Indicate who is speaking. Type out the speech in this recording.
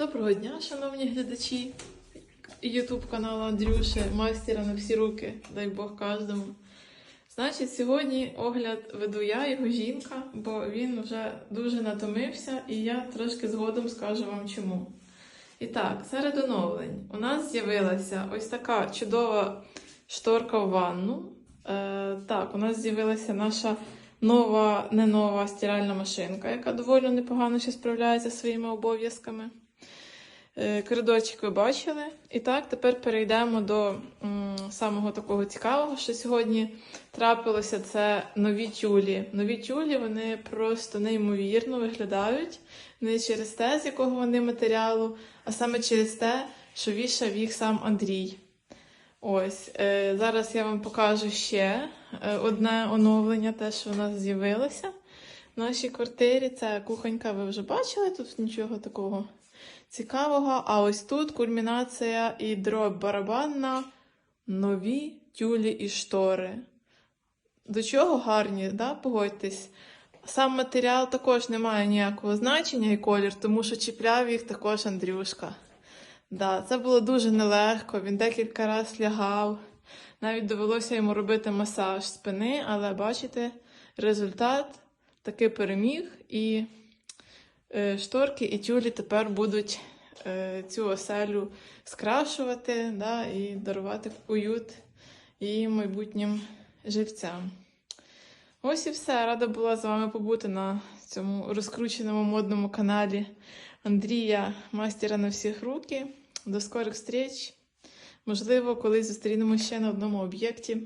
Speaker 1: Доброго дня, шановні глядачі Ютуб каналу Андрюші, майстера на всі руки, дай Бог кожному. Значить, сьогодні огляд веду я, його жінка, бо він вже дуже натомився, і я трошки згодом скажу вам чому. І так, серед оновлень у нас з'явилася ось така чудова шторка в ванну. Е, так, у нас з'явилася наша нова, не нова стиральна машинка, яка доволі непогано ще справляється зі своїми обов'язками. Е, Коридорчик ви бачили. І так, тепер перейдемо до самого такого цікавого, що сьогодні трапилося. Це нові тюлі. Нові тюлі вони просто неймовірно виглядають не через те, з якого вони матеріалу, а саме через те, що вішав їх сам Андрій. Ось е, зараз я вам покажу ще е, одне оновлення, те, що у нас з'явилося в нашій квартирі. Це кухонька, ви вже бачили, тут нічого такого цікавого. А ось тут кульмінація і дроб барабанна, нові тюлі і штори. До чого гарні, да? погодьтесь. Сам матеріал також не має ніякого значення і колір, тому що чіпляв їх також Андрюшка. Да, це було дуже нелегко, він декілька разів лягав. Навіть довелося йому робити масаж спини, але бачите, результат таки переміг, і е, шторки і тюлі тепер будуть е, цю оселю скрашувати да, і дарувати уют і майбутнім живцям. Ось і все. Рада була з вами побути на цьому розкрученому модному каналі Андрія, мастера на всіх руки. До скорих встреч. Можливо, колись зустрінемося ще на одному об'єкті.